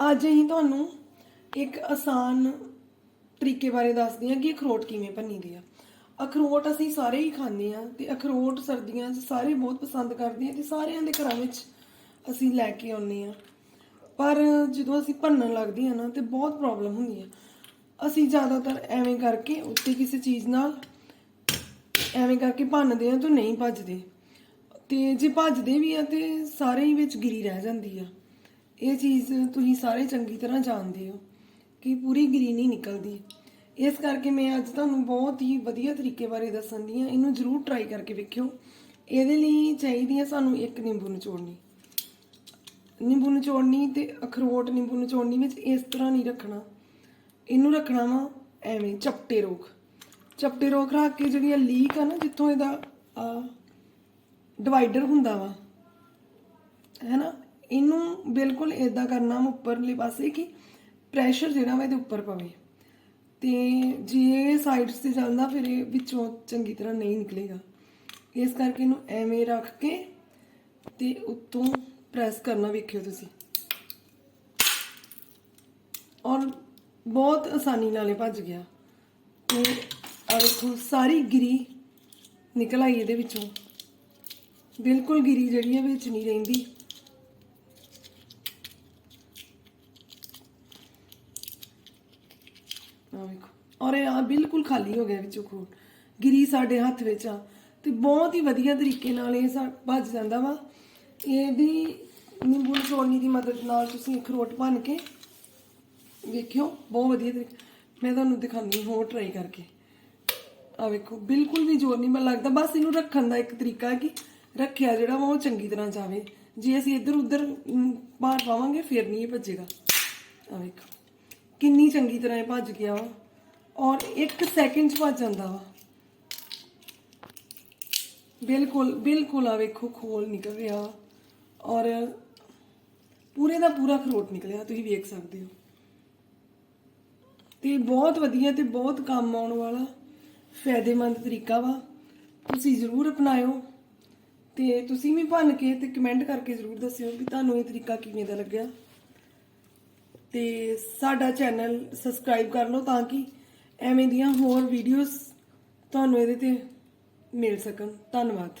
ਅੱਜ ਅਸੀਂ ਤੁਹਾਨੂੰ ਇੱਕ ਆਸਾਨ ਤਰੀਕੇ ਬਾਰੇ ਦੱਸਦੇ ਹਾਂ ਕਿ ਅਖਰੋਟ ਕਿਵੇਂ ਭੰਨੀਦੇ ਆ। ਅਖਰੋਟ ਅਸੀਂ ਸਾਰੇ ਹੀ ਖਾਂਦੇ ਆ ਤੇ ਅਖਰੋਟ ਸਰਦੀਆਂ 'ਚ ਸਾਰੇ ਬਹੁਤ ਪਸੰਦ ਕਰਦੇ ਆ ਤੇ ਸਾਰਿਆਂ ਦੇ ਘਰਾਂ ਵਿੱਚ ਅਸੀਂ ਲੈ ਕੇ ਆਉਂਦੇ ਆ ਪਰ ਜਦੋਂ ਅਸੀਂ ਭੰਨਣ ਲੱਗਦੇ ਆ ਨਾ ਤੇ ਬਹੁਤ ਪ੍ਰੋਬਲਮ ਹੁੰਦੀ ਆ। ਅਸੀਂ ਜ਼ਿਆਦਾਤਰ ਐਵੇਂ ਕਰਕੇ ਉੱਤੇ ਕਿਸੇ ਚੀਜ਼ ਨਾਲ ਐਵੇਂ ਕਰਕੇ ਭੰਨਦੇ ਆ ਤਾਂ ਨਹੀਂ ਭੱਜਦੇ। ਤੇ ਜੇ ਭੱਜਦੇ ਵੀ ਆ ਤੇ ਸਾਰੇ ਹੀ ਵਿੱਚ ਗਿਰੀ ਰਹਿ ਜਾਂਦੀ ਆ। ਇਹ ਚੀਜ਼ ਤੁਸੀਂ ਸਾਰੇ ਚੰਗੀ ਤਰ੍ਹਾਂ ਜਾਣਦੇ ਹੋ ਕਿ ਪੂਰੀ ਗਿਰੀ ਨਹੀਂ ਨਿਕਲਦੀ ਇਸ ਕਰਕੇ ਮੈਂ ਅੱਜ ਤੁਹਾਨੂੰ ਬਹੁਤ ਹੀ ਵਧੀਆ ਤਰੀਕੇ ਬਾਰੇ ਦੱਸਣ ਦੀ ਆ ਇਹਨੂੰ ਜ਼ਰੂਰ ਟਰਾਈ ਕਰਕੇ ਵੇਖਿਓ। ਇਹਦੇ ਲਈ ਚਾਹੀਦੀ ਹੈ ਸਾਨੂੰ ਇੱਕ ਨਿੰਬੂ ਨਿਚੋੜਨੀ। ਨਿੰਬੂ ਨਿਚੋੜਨੀ ਤੇ ਅਖਰੋਟ ਨਿੰਬੂ ਨਿਚੋੜਨੀ ਵਿੱਚ ਇਸ ਤਰ੍ਹਾਂ ਨਹੀਂ ਰੱਖਣਾ। ਇਹਨੂੰ ਰੱਖਣਾ ਵਾ ਐਵੇਂ ਚਪਟੇ ਰੋਕ ਚਪਟੇ ਰੋਕ ਰੱਖ ਕੇ ਜਿਹੜੀ ਇਹ ਲੀਕ ਆ ਨਾ, ਜਿੱਥੋਂ ਇਹਦਾ ਡਿਵਾਈਡਰ ਹੁੰਦਾ ਵਾ। ਹੈਨਾ ਇਹਨੂੰ ਬਿਲਕੁਲ ਇਦਾਂ ਕਰਨਾ ਉੱਪਰਲੇ ਪਾਸੇ ਕਿ ਪ੍ਰੈਸ਼ਰ ਜਿਹੜਾ ਵਾ ਇਹਦੇ ਉੱਪਰ ਪਵੇ। ਤੇ ਜੇ ਸਾਈਡਸ ਤੇ ਜਾਂਦਾ ਫਿਰ ਇਹ ਵਿੱਚੋਂ ਚੰਗੀ ਤਰ੍ਹਾਂ ਨਹੀਂ ਨਿਕਲੇਗਾ। ਇਸ ਕਰਕੇ ਇਹਨੂੰ ਐਵੇਂ ਰੱਖ ਕੇ ਤੇ ਉੱਤੋਂ ਪ੍ਰੈਸ ਕਰਨਾ ਵੇਖਿਓ ਤੁਸੀਂ। ਔਰ ਬਹੁਤ ਆਸਾਨੀ ਨਾਲ ਇਹ ਭੱਜ ਗਿਆ। ਤੇ ਆ ਦੇਖੋ, ਸਾਰੀ ਗਿਰੀ ਨਿਕਲ ਆਈ ਇਹਦੇ ਵਿੱਚੋਂ। ਬਿਲਕੁਲ ਗਿਰੀ ਜਿਹੜੀ ਹੈ ਵਿੱਚ ਨਹੀਂ ਰਹਿੰਦੀ। ਆ ਵੇਖੋ। ਔਰ ਇਹ ਆ ਬਿਲਕੁਲ ਖਾਲੀ ਹੋ ਗਿਆ ਵਿੱਚੋਂ ਖੂਨ। ਗਿਰੀ ਸਾਡੇ ਹੱਥ ਵਿੱਚ ਆ। ਤੇ ਬਹੁਤ ਹੀ ਵਧੀਆ ਤਰੀਕੇ ਨਾਲ ਇਹ ਸਾ ਭੱਜ ਜਾਂਦਾ ਵਾ। ਇਹਦੀ ਨਿੰਬੂ ਨਿਚੋੜਨੀ ਦੀ ਮਦਦ ਨਾਲ ਤੁਸੀਂ ਅਖਰੋਟ ਭੰਨ ਕੇ ਵੇਖਿਓ। ਬਹੁਤ ਵਧੀਆ ਤਰੀਕੇ ਮੈਂ ਤੁਹਾਨੂੰ ਦਿਖਾਉਂਦੀ ਹੋਰ ਟਰਾਈ ਕਰਕੇ। ਆ ਵੇਖੋ ਬਿਲਕੁਲ ਵੀ ਜ਼ੋਰ ਨਹੀਂ ਮੈਨੂੰ ਲੱਗਦਾ। ਬਸ ਇਹਨੂੰ ਰੱਖਣ ਦਾ ਇੱਕ ਤਰੀਕਾ ਹੈ ਕਿ ਰੱਖਿਆ ਜਿਹੜਾ ਵਾ ਉਹ ਚੰਗੀ ਤਰ੍ਹਾਂ ਜਾਵੇ। ਜੇ ਅਸੀਂ ਇੱਧਰ ਉੱਧਰ ਅਮ, ਭਾਰ ਪਾਵਾਂਗੇ ਫਿਰ ਨਹੀਂ ਇਹ ਭੱਜੇਗਾ। ਆ ਵੇਖੋ। ਕਿੰਨੀ ਚੰਗੀ ਤਰ੍ਹਾਂ ਇਹ ਭੱਜ ਗਿਆ ਵਾ। ਔਰ 1 ਸੈਕਿੰਡ 'ਚ ਭੱਜ ਜਾਂਦਾ ਵਾ। ਬਿਲਕੁਲ ਬਿਲਕੁਲ ਆ ਵੇਖੋ, ਖੋਲ ਨਿਕਲ ਰਿਹਾ। ਔਰ ਪੂਰੇ ਦਾ ਪੂਰਾ ਖਰੋਟ ਨਿਕਲਿਆ, ਤੁਸੀਂ ਵੇਖ ਸਕਦੇ ਹੋ। ਤੇ ਬਹੁਤ ਵਧੀਆ ਤੇ ਬਹੁਤ ਕੰਮ ਆਉਣ ਵਾਲਾ, ਫਾਇਦੇਮੰਦ ਤਰੀਕਾ ਵਾ। ਤੁਸੀਂ ਜ਼ਰੂਰ ਅਪਣਾਇਓ। ਤੇ ਤੁਸੀਂ ਵੀ ਭੰਨ ਕੇ ਤੇ ਕਮੈਂਟ ਕਰਕੇ ਜ਼ਰੂਰ ਦੱਸਿਓ ਕਿ ਤੁਹਾਨੂੰ ਇਹ ਤਰੀਕਾ ਕਿਵੇਂ ਦਾ ਲੱਗਿਆ। ਤੇ ਸਾਡਾ ਚੈਨਲ ਸਬਸਕ੍ਰਾਈਬ ਕਰ ਲਓ ਤਾਂ ਕਿ ਐਵੇਂ ਦੀਆਂ ਹੋਰ ਵੀਡੀਓਜ਼ ਤੁਹਾਨੂੰ ਇਹਦੇ ਤੇ ਮਿਲ ਸਕਣ। ਧੰਨਵਾਦ।